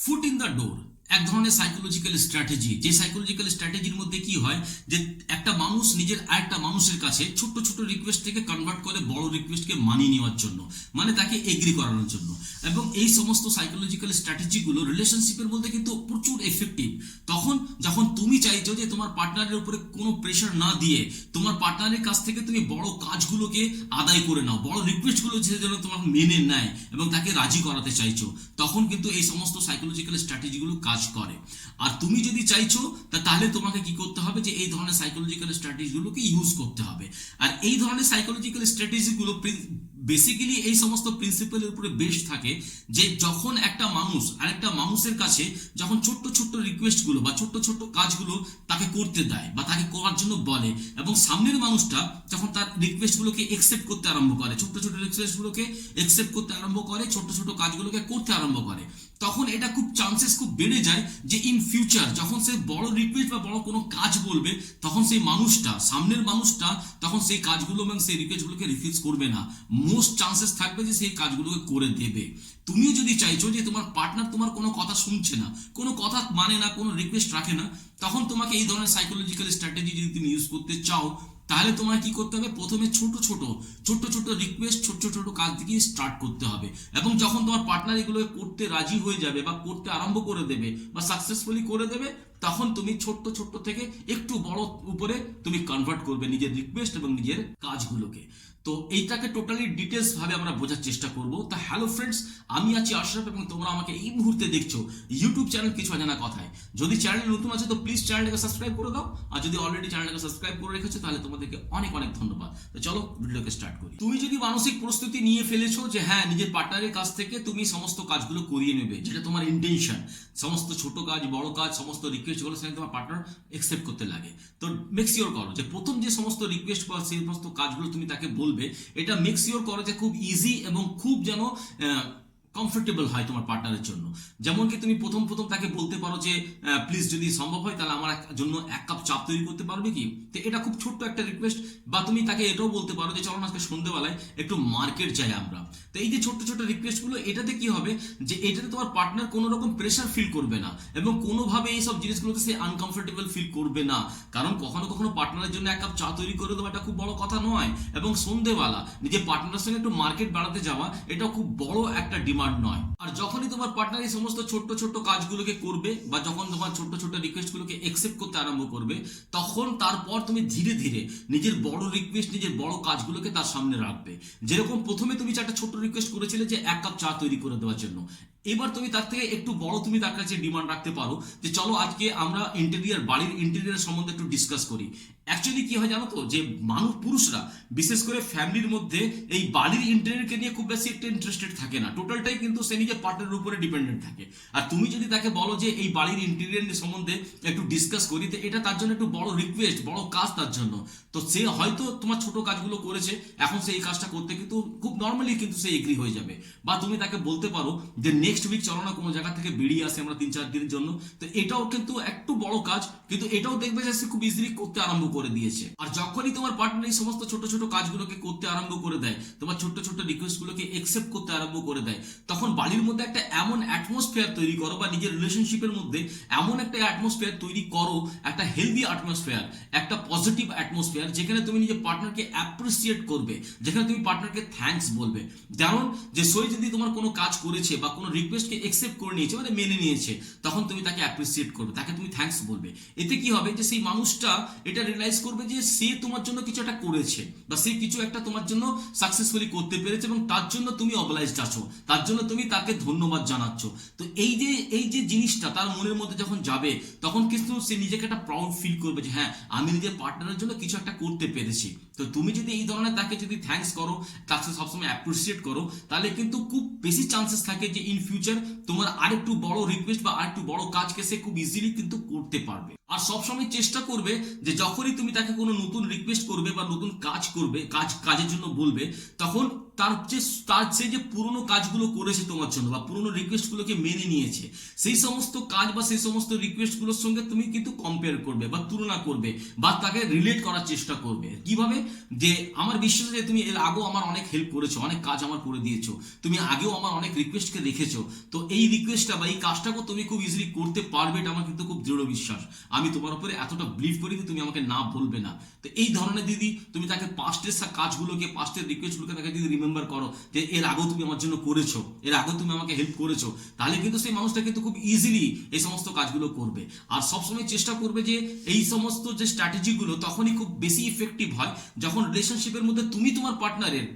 Foot in the door এক ধরনের psychological strategy যে সাইকোলজিক্যাল স্ট্র্যাটেজির মধ্যে কি হয় যে, একটা মানুষ নিজের আরেকটা মানুষের কাছে ছোট্ট ছোট রিকোয়েস্ট থেকে কনভার্ট করে বড় রিকোয়েস্টকে মানিয়ে নেওয়ার জন্য মানে তাকে এগ্রি করানোর জন্য। এবং এই সমস্ত সাইকোলজিক্যাল স্ট্র্যাটেজিগুলো রিলেশনশিপের মধ্যে কিন্তু প্রচুর এফেক্টিভ তখন যখন তুমি চাইছো যে তোমার পার্টনারের উপরে কোনো প্রেশার না দিয়ে তোমার পার্টনারের কাছ থেকে তুমি বড় কাজগুলোকে আদায় করে নাও, বড় রিকোয়েস্টগুলো যে যেন তোমার মেনে নেয় এবং তাকে রাজি করাতে চাইছো, তখন কিন্তু এই সমস্ত সাইকোলজিক্যাল স্ট্র্যাটেজিগুলো কাজ করে। আর তুমি যদি চাইছো, তা তাহলে তোমাকে কি করতে হবে যে, এই ধরনের সাইকোলজিক্যাল স্ট্র্যাটেজিগুলোকে ইউজ করতে হবে। আর এই ধরনের সাইকোলজিক্যাল স্ট্র্যাটেজিগুলো বেসিক্যালি এই সমস্ত প্রিন্সিপালের উপরে বেশ থাকে যে, যখন একটা মানুষ, আরেকটা মানুষের কাছে যখন ছোট্ট ছোট্ট রিকোয়েস্টগুলো বা ছোট্ট ছোট্ট কাজগুলো তাকে করতে দেয় বা তাকে করার জন্য বলে এবং সামনের মানুষটা যখন তার রিকোয়েস্টগুলোকে একসেপ্ট করতে আরম্ভ করে, ছোট্ট ছোট রিকোয়েস্টগুলোকে একসেপ্ট করতে আরম্ভ করে, ছোট্ট ছোট কাজগুলোকে করতে আরম্ভ করে তখন এটা খুব চান্সেস খুব বেড়ে যায় যে ইন ফিউচার যখন সে বড় রিকোয়েস্ট বা বড় কোনো কাজ বলবে, তখন সেই মানুষটা, সামনের মানুষটা তখন সেই কাজগুলো এবং সেই রিকোয়েস্টগুলোকে রিফিউজ করবে না। মোস্ট চান্সেস থাকবে যে সেই কাজগুলোকে করে দেবে। তুমিও যদি চাইছো যে তোমার পার্টনার তোমার কোনো কথা শুনছে না, কোনো কথা মানে না, কোনো রিকোয়েস্ট রাখে না, তখন তোমাকে এই ধরনের সাইকোলজিক্যাল স্ট্র্যাটেজি যদি তুমি ইউজ করতে চাও তাহলে তোমার কি করতে হবে? প্রথমে ছোট ছোট ছোট ছোট রিকোয়েস্ট ছোট ছোট কাজ থেকে স্টার্ট করতে হবে। এবং যখন তোমার পার্টনার এগুলো করতে রাজি হয়ে যাবে বা করতে আরম্ভ করে দেবে বা সাকসেসফুলি করে দেবে, তখন তুমি ছোট্ট ছোট্ট থেকে একটু বড় উপরে তুমি কনভার্ট করবে নিজের রিকোয়েস্ট এবং নিজের কাজগুলোকে। তো এইটাকে টোটালি ডিটেলস ভাবে আমরা বোঝার চেষ্টা করব। তা হ্যালো ফ্রেন্ডস আমি আছি আশরাফ এবং তোমরা আমাকে এই মুহূর্তে দেখছ ইউটিউব চ্যানেল কিছু অজানা কথায়। যদি চ্যানেল নতুন আছে তো প্লিজ চ্যানেলটাকে সাবস্ক্রাইব করে দাও। আর যদি অলরেডি চ্যানেলটাকে সাবস্ক্রাইব করে রেখেছো তাহলে তোমাদেরকে অনেক অনেক ধন্যবাদ। তো চলো ভিডিওকে স্টার্ট করি। তুমি যদি মানসিক প্রস্তুতি নিয়ে ফেলেছো যে হ্যাঁ নিজের পার্টনারের কাছ থেকে তুমি সমস্ত কাজগুলো করিয়ে নেবে, যেটা তোমার ইন্টেনশন সমস্ত ছোট কাজ, বড় কাজ, সমস্ত রিকোয়েস্টগুলো সেখানে তোমার পার্টনার একসেপ্ট করতে লাগে। তো মেক শিওর করো যে প্রথম যে সমস্ত রিকোয়েস্ট বা সেই সমস্ত কাজগুলো তুমি তাকে বলবে এটা মেক শিওর করো যে খুব ইজি এবং খুব যেন কমফোর্টেবল হয় তোমার পার্টনারের জন্য। যেমন কি তুমি প্রথম প্রথম তাকে বলতে পারো যে প্লিজ যদি সম্ভব হয়, তাহলে আমার জন্য এক কাপ চাপ তৈরি করতে পারবে কি? তো এটা খুব ছোট্ট একটা রিকোয়েস্ট বা তুমি তাকে এটাও বলতে পারো যে, চলো না, আজকে সন্ধ্যেবেলায় একটু মার্কেট যাই আমরা। তো এই যে ছোট্ট ছোট্ট রিকোয়েস্টগুলো এটাতে কি হবে যে, এটাতে তোমার পার্টনার কোনো রকম প্রেশার ফিল করবে না। এবং কোনোভাবে এই সব জিনিসগুলোতে সে আনকমফোর্টেবল ফিল করবে না। কারণ কখনো কখনো পার্টনারের জন্য এক কাপ চা তৈরি করে দেওয়া এটা খুব বড় কথা নয়। এবং সন্ধ্যেবেলা নিজের পার্টনারের সঙ্গে একটু মার্কেট বেড়াতে যাওয়া এটা খুব বড় একটা ডিমান্ড নয়। আর যখনই তোমার পার্টনার এই সমস্ত ছোট্ট ছোট্ট কাজগুলোকে করবে বা যখন তোমার ছোট্ট ছোট্ট রিকোয়েস্টগুলোকে একসেপ্ট করতে আরম্ভ করবে, তখন তারপর তুমি ধীরে ধীরে নিজের বড় রিকোয়েস্ট নিজের বড় কাজগুলোকে তার সামনে রাখবে। যেরকম প্রথমে তুমি চারটা ছোট্ট রিকোয়েস্ট করেছিলে যে এক কাপ চা তৈরি করে দেওয়ার জন্য। এবার তুমি তার থেকে একটু বড় তুমি তার কাছে ডিমান্ড রাখতে পারো যে চলো আজকে আমরা ইন্টেরিয়ার বাড়ির ইন্টেরিয়ার সম্বন্ধে একটু ডিসকাস করি। অ্যাকচুয়ালি কি হয় জানো তো? যে মানুষ, পুরুষরা, বিশেষ করে ফ্যামিলির মধ্যে এই বাড়ির ইন্টেরিয়রকে নিয়ে খুব বেশি একটা ইন্টারেস্টেড থাকে না। টোটালটাই কিন্তু সে নিজের পার্টনারের উপরে ডিপেন্ডেন্ট থাকে। আর তুমি যদি তাকে বলো যে এই বাড়ির ইন্টেরিয়ার সম্বন্ধে একটু ডিসকাস করি, তো এটা তার জন্য একটু বড় রিকোয়েস্ট বড় কাজ তার জন্য। তো সে হয়তো তোমার ছোট কাজগুলো করেছে, এখন সে এই কাজটা করতে কিন্তু খুব নর্মালি কিন্তু সে এগ্রি হয়ে যাবে। বা তুমি তাকে বলতে পারো যে নেক্সট উইক চলো না, কোনো জায়গা থেকে বেরিয়ে আসে আমরা তিন চার দিনের জন্য। তো এটাও কিন্তু একটু বড় কাজ, কিন্তু এটাও দেখবে যে সে খুব ইজিলি করতে আরম্ভ করে দিয়েছে। আর যখনই তোমার পার্টনার এই সমস্ত ছোট ছোট কাজগুলোকে করতে আরম্ভ করে দেয়, তোমার ছোট ছোট রিকোয়েস্টগুলোকে একসেপ্ট করতে আরম্ভ করে দেয়, তখন বাড়ির মধ্যে একটা এমন অ্যাটমসফিয়ার তৈরি করো বা নিজের রিলেশনশিপের মধ্যে এমন একটা অ্যাটমসফিয়ার তৈরি করো, একটা হেলদি অ্যাটমসফিয়ার একটা পজিটিভ অ্যাটমসফিয়ার যেখানে তুমি নিজের পার্টনারকে অ্যাপ্রিসিয়েট করবে, যেখানে তুমি পার্টনারকে থ্যাঙ্কস বলবে। যেমন যে সই যদি তোমার কোনো কাজ করেছে বা কোনো রিকোয়েস্টকে একসেপ্ট করে নিয়েছে মানে মেনে নিয়েছে, তখন তুমি তাকে অ্যাপ্রিসিয়েট করবে, তাকে তুমি থ্যাঙ্কস বলবে। এতে কি হবে যে সেই মানুষটা এটা রিয়েলাইজ করবে যে সে তোমার জন্য কিছু একটা করেছে, বা সে কিছু একটা তোমার জন্য সাকসেসফুলি করতে পেরেছে এবং তার জন্য তুমি অবলাইজড আছো, তার জন্য তুমি তাকে ধন্যবাদ জানাচ্ছ। তো এই যে এই যে জিনিসটা তার মনের মধ্যে যখন যাবে, তখন কিন্তু সে নিজেকে একটা প্রাউড ফিল করবে যে হ্যাঁ আমি নিজের পার্টনারের জন্য কিছু একটা করতে পেরেছি। তো তুমি যদি এই ধরনের তাকে যদি থ্যাঙ্কস করো, তাকে সবসময় অ্যাপ্রিসিয়েট করো, তাহলে কিন্তু খুব বেশি চান্সেস থাকে যে ইন ফিউচার তোমার আরেকটু বড় রিকোয়েস্ট বা আরেকটু বড় কাজকে সে খুব ইজিলি কিন্তু করতে পারবে। আর সবসময় চেষ্টা করবে যে যখনই তুমি তাকে কোনো নতুন রিকোয়েস্ট করবে বা নতুন কাজ করবে, কাজ, কাজের জন্য বলবে, তখন তার যে, তার সে যে পুরনো কাজগুলো করেছে তোমার জন্য বা পুরনো রিকোয়েস্টগুলোকে মেনে নিয়েছে, সেই সমস্ত কাজ বা সেই সমস্ত রিকোয়েস্টগুলোর সঙ্গে তুমি কিন্তু কম্পেয়ার করবে বা তুলনা করবে বা তাকে রিলেট করার চেষ্টা করবে। কীভাবে? যে আমার বিশ্বাস যে তুমি এর আগেও আমার অনেক হেল্প করেছ, অনেক কাজ আমার করে দিয়েছ, তুমি আগেও আমার অনেক রিকোয়েস্টকে দেখেছ তো এই রিকোয়েস্টটা বা এই কাজটাকে তুমি খুব ইজিলি করতে পারবে এটা আমার কিন্তু খুব দৃঢ় বিশ্বাস। আমি তোমার উপরে এতটা বিলিভ করি যে তুমি আমাকে না বলবে না। তো এই ধরনের দিদি, তুমি তাকে পাস্টের কাজগুলোকে পাস্টের রিকোয়েস্টগুলোকে তাকে যদি রিমেম্বার করো যে এর আগেও তুমি আমার জন্য করেছ, এর আগেও তুমি আমাকে হেল্প করেছ। তাহলে কিন্তু সেই মানুষটা কিন্তু খুব ইজিলি এই সমস্ত কাজগুলো করবে। আর সবসময় চেষ্টা করবে যে এই সমস্ত যে স্ট্র্যাটেজিগুলো তখনই খুব বেশি ইফেক্টিভ হয় যখন রিলেশনশিপের মধ্যে তুমি তোমার পার্টনারের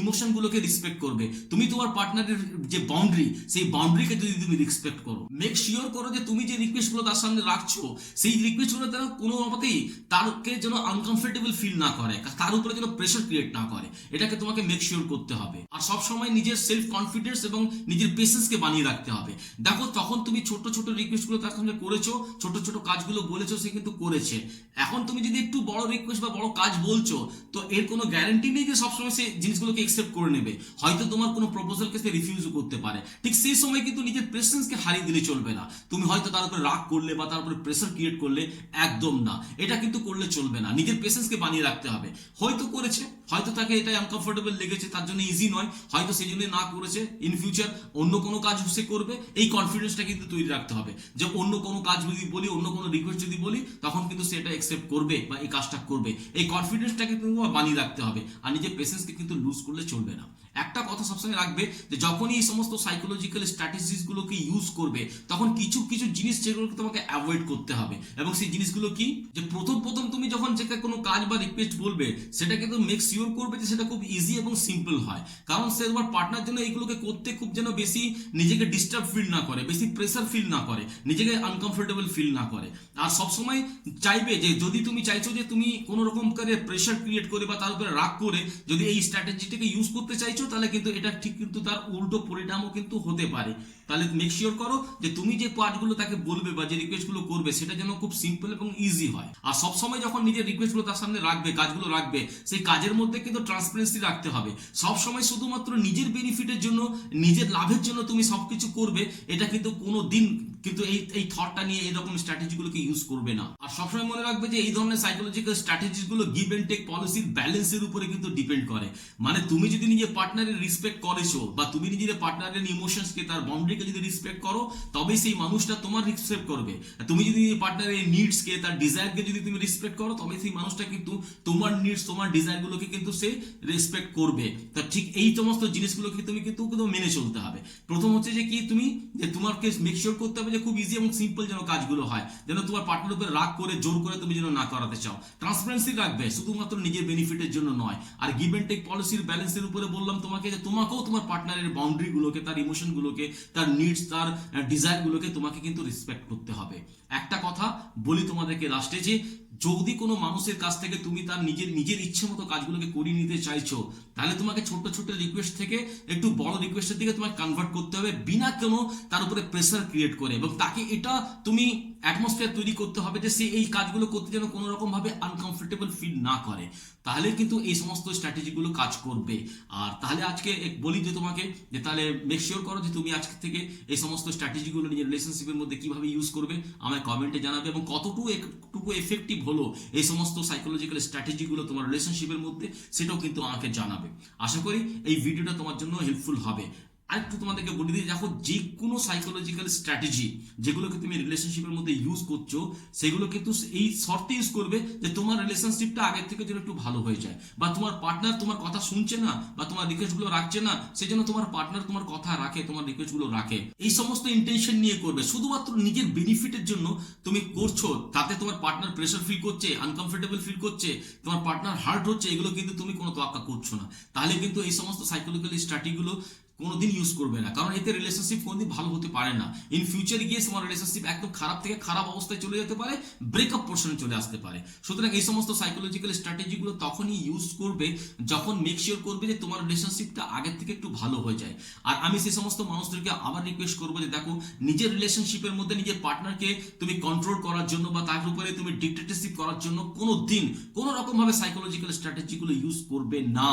ইমোশনগুলোকে রেসপেক্ট করবে। তুমি তোমার পার্টনারের যে বাউন্ডারি সেই বাউন্ডারিকে যদি তুমি রেসপেক্ট করো মেক শিওর করো যে তুমি যে রিকোয়েস্টগুলো তার সামনে রাখছো, সেই রিকোয়েস্টগুলো তারা কোনো মতেই তারকে যেন আনকমফোর্টেবল ফিল না করে তার উপরে যেন প্রেশার ক্রিয়েট না করে। এটাকে তোমাকে মেক শিওর করতে হবে। আর সব সময় নিজের সেলফ কনফিডেন্স এবং নিজের পেশেন্সকে বানিয়ে রাখতে হবে। দেখো তখন তুমি ছোট ছোট রিকোয়েস্টগুলো তার সামনে করেছ ছোট ছোট কাজগুলো বলেছ, সে কিন্তু করেছে। এখন তুমি যদি একটু বড় রিকোয়েস্ট বা বড় কাজ বলছো, তো এর কোনো গ্যারান্টি নেই যে সবসময় সে জিনিসগুলোকে একসেপ্ট করে নেবে। হয়তো তোমার কোনো প্রপোজালকে সে রিফিউজ করতে পারে। ঠিক সেই সময় কিন্তু নিজের প্রেসেন্সকে হারিয়ে দিলে চলবে না। তুমি হয়তো তার উপরে রাগ করলে বা তার উপরে প্রেসার ক্রিয়েট করলে একদম না। এটা কিন্তু করলে চলবে না। নিজের পেশেন্সকে বানিয়ে রাখতে হবে। হয়তো করেছে হয়তো তাকে এটা আনকমফোর্টেবল লেগেছে, তার জন্য ইজি নয়। হয়তো সেই জন্য না করেছে। ইন ফিউচার অন্য কোনো কাজ সে করবে। এই কনফিডেন্সটা কিন্তু তৈরি রাখতে হবে। যে অন্য কোনো কাজ যদি বলি, অন্য কোনো রিকোয়েস্ট যদি বলি, তখন কিন্তু সে এটা একসেপ্ট করবে বা এই কাজটা করবে। এই কনফিডেন্সটাকে কিন্তু বানিয়ে রাখতে হবে। আর নিজের পেশেন্সকে কিন্তু লুজ করলে চলবে না। একটা কথা সবসময় রাখবে যে যখনই এই সমস্ত সাইকোলজিক্যাল স্ট্র্যাটেজিস গুলোকে ইউজ করবে, তখন কিছু কিছু জিনিস যেগুলোকে তোমাকে অ্যাভয়েড করতে হবে। এবং সেই জিনিসগুলো কি? যে প্রথম প্রথম তুমি যখন যেটা কোনো কাজ বা রিকোয়েস্ট বলবে সেটা কিন্তু মেক শিওর করবে যে সেটা খুব ইজি এবং সিম্পল হয়। কারণ সে তোমার পার্টনার জন্য এইগুলোকে করতে খুব যেন বেশি নিজেকে ডিস্টার্ব ফিল না করে, বেশি প্রেসার ফিল না করে, নিজেকে আনকমফোর্টেবল ফিল না করে। আর সবসময় চাইবে যে যদি তুমি চাইছো যে তুমি কোনো রকম করে প্রেশার ক্রিয়েট করে বা তার উপরে রাগ করে যদি এই স্ট্র্যাটেজিটাকে ইউজ করতে চাইছো তাহলে কিন্তু এটা ঠিক কিন্তু তার উল্টো পরিণামও কিন্তু হতে পারে। তাহলে মেক শিওর করো যে তুমি যে পার্টগুলো তাকে বলবে বা যে রিকোয়েস্টগুলো করবে, সেটা যেন খুব সিম্পল এবং ইজি হয়। আর সবসময় যখন নিজের রিকোয়েস্টগুলো তার সামনে রাখবে, কাজগুলো রাখবে, সেই কাজের মধ্যে কিন্তু ট্রান্সপারেন্সি রাখতে হবে। সবসময় শুধুমাত্র নিজের বেনিফিটের জন্য, নিজের লাভের জন্য তুমি সবকিছু করবে, এটা কিন্তু কোনো দিন কিন্তু এই এই থটটা নিয়ে এরকম স্ট্র্যাটেজিগুলোকে ইউজ করবে না। আর সবসময় মনে রাখবে যে এই ধরনের সাইকোলজিক্যাল স্ট্র্যাটেজিগুলো গিভ এন্ড টেক পলিসির ব্যালেন্সের উপরে কিন্তু ডিপেন্ড করে। মানে তুমি যদি নিজের পার্টনারের রেসপেক্ট করেছ বা তুমি নিজের পার্টনারের ইমোশনসকে তার বাউন্ডারিকে যদি রেসপেক্ট করো, তবেই সেই মানুষটা তোমার রেসপেক্ট করবে। তুমি যদি নিজের পার্টনারের নিডসকে তার ডিজায়ারকে যদি তুমি রেসপেক্ট করো তবে সেই মানুষটা কিন্তু তোমার নিডস তোমার ডিজায়ারগুলোকে কিন্তু সে রেসপেক্ট করবে। তা ঠিক এই সমস্ত জিনিসগুলোকে তুমি কিন্তু মেনে চলতে হবে। প্রথম হচ্ছে যে কি, তুমি যে তোমাকে মেক করতে হবে যে খুব ইজি এবং সিম্পল যেন কাজগুলো হয়। যেন তোমার পার্টনার উপরে রাগ করে, জোর করে তুমি যেন না করাতে চাও। ট্রান্সপারেন্সি রাখবে, শুধুমাত্র নিজের বেনিফিটের জন্য নয়। আর গিভ অ্যান্ড টেক পলিসির ব্যালেন্সের উপরে বললাম তোমাকে যে তোমাকেও তোমার পার্টনারের বাউন্ডারিগুলোকে তার ইমোশনগুলোকে তার নিডস তার ডিজায়ারগুলোকে তোমাকে কিন্তু রেসপেক্ট করতে হবে। একটা কথা বলি তোমাদেরকে লাস্টে যে যদি কোনো মানুষের কাছ থেকে তুমি তার নিজের নিজের ইচ্ছে মতো কাজগুলোকে করিয়ে নিতে চাইছো, তাহলে তোমাকে ছোট্ট ছোট্ট রিকোয়েস্ট থেকে, একটু বড় রিকোয়েস্টের দিকে তোমাকে কনভার্ট করতে হবে বিনা কোনো তার উপরে প্রেসার ক্রিয়েট করে। এবং তাকে এটা তুমি অ্যাটমসফিয়ার তৈরি করতে হবে যে সে এই কাজগুলো করতে যেন কোনো রকম ভাবে আনকমফোর্টেবল ফিল না করে। তাহলে কিন্তু এই সমস্ত স্ট্র্যাটেজিগুলো কাজ করবে। আর তাহলে আজকে এক বলি যে তোমাকে, যে তাহলে মেক শিওর করো যে তুমি আজকে থেকে এই সমস্ত স্ট্র্যাটেজিগুলো নিজের রিলেশনশিপের মধ্যে কীভাবে ইউজ করবে, আমায় কমেন্টে জানাবে এবং কতটুকু একটুকু এফেক্টিভ হলো, এই সমস্ত সাইকোলজিক্যাল স্ট্র্যাটেজিগুলো তোমার রিলেশনশিপের মধ্যে, সেটাও কিন্তু আমাকে জানাবে। আশা করি এই ভিডিওটা তোমার জন্য হেল্পফুল হবে। আরেকটু তোমাদেরকে বলে দিই, দেখো যে কোনো সাইকোলজিক্যাল স্ট্র্যাটেজি যেগুলোকে তুমি রিলেশনশিপের মধ্যে ইউজ করছ, সেগুলো কিন্তু এই শর্তে ইউজ করবে যে তোমার রিলেশনশিপটা আগের থেকে যেন একটু ভালো হয়ে যায়। বা তোমার পার্টনার তোমার কথা শুনছে না, বা তোমার রিকোয়েস্টগুলো রাখছে না, সেই জন্য তোমার পার্টনার তোমার কথা রাখে, তোমার রিকোয়েস্টগুলো রাখে। এই সমস্ত ইন্টেনশন নিয়ে করবে। শুধুমাত্র নিজের বেনিফিটের জন্য তুমি করছ, তাতে তোমার পার্টনার প্রেশার ফিল করছে আনকমফোর্টেবল ফিল করছে, তোমার পার্টনার হার্ট হচ্ছে, এগুলো কিন্তু তুমি কোনো তোয়াক্কা করছ না। তাহলে কিন্তু এই সমস্ত সাইকোলজিক্যাল স্ট্র্যাটেজিগুলো কোনোদিন ইউজ করবে না। কারণ এতে রিলেশনশিপ কোনোদিন ভালো হতে পারে না। ইন ফিউচার গিয়ে তোমার রিলেশনশিপ একদম খারাপ থেকে খারাপ অবস্থায় চলে যেতে পারে ব্রেকআপ পোর্শনে চলে আসতে পারে। সুতরাং এই সমস্ত সাইকোলজিক্যাল স্ট্র্যাটেজিগুলো তখনই ইউজ করবে, যখন মেক শিওর করবে যে তোমার রিলেশনশিপটা আগের থেকে একটু ভালো হয়ে যায়। আর আমি সেই সমস্ত মানুষদেরকে আবার রিকোয়েস্ট করব যে, দেখো, নিজের রিলেশনশিপের মধ্যে নিজের পার্টনারকে তুমি কন্ট্রোল করার জন্য বা তার উপরে তুমি ডিক্টেটরশিপ করার জন্য কোনো দিন কোনো রকম ভাবে সাইকোলজিক্যাল স্ট্র্যাটেজিগুলো ইউজ করবে না।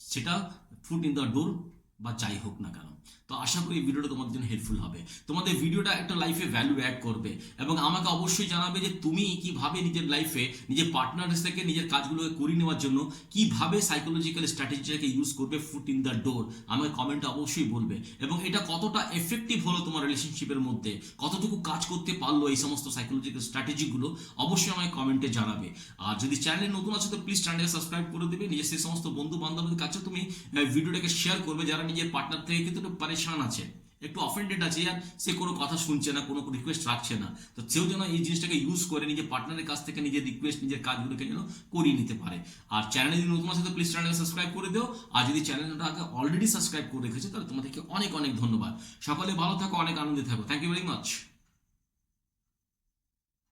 সেটা ফুট ইন দ্য ডোর বা যাই হোক না কেন। তো আশা করি ভিডিওটা তোমাদের জন্য হেল্পফুল হবে। তোমাদের ভিডিওটা একটা লাইফে ভ্যালু অ্যাড করবে এবং আমাকে অবশ্যই জানাবে যে তুমি কীভাবে নিজের লাইফে নিজের পার্টনার থেকে নিজের কাজগুলোকে করিয়ে নেওয়ার জন্য কীভাবে সাইকোলজিক্যাল স্ট্র্যাটেজিটাকে ইউজ করবে ফুট ইন দ্য ডোর আমাকে কমেন্টে অবশ্যই বলবে। এবং এটা কতটা এফেক্টিভ হলো তোমার রিলেশনশিপের মধ্যে, কতটুকু কাজ করতে পারল এই সমস্ত সাইকোলজিক্যাল স্ট্র্যাটেজিগুলো অবশ্যই আমাকে কমেন্টে জানাবে। আর যদি চ্যানেলে নতুন আছে তো প্লিজ চ্যানেলকে সাবস্ক্রাইব করে দেবে, নিজের সেই সমস্ত বন্ধু বান্ধবদের কাছে তুমি ভিডিওটাকে শেয়ার করবে যারা নিজের পার্টনার থেকে কিন্তু পারেশান আছে। একটু অফেন্ডেড আছে আর সে কোনো কথা শুনছে না, কোনো রিকোয়েস্ট রাখছে না। তো সেও যেন এই জিনিসটাকে ইউজ করে, নিজের পার্টনারের কাছ থেকে নিজের রিকোয়েস্ট নিজের কাজগুলোকে যেন করিয়ে নিতে পারে। আর চ্যানেলে যদি নতুন আছে তো প্লিজ চ্যানেলকে সাবস্ক্রাইব করে দিও। আর যদি চ্যানেলটাকে অলরেডি সাবস্ক্রাইব করে রেখেছে, তাহলে তোমাদেরকে অনেক অনেক ধন্যবাদ। সকালে ভালো থাকো, অনেক আনন্দে থাকো। Thank you very much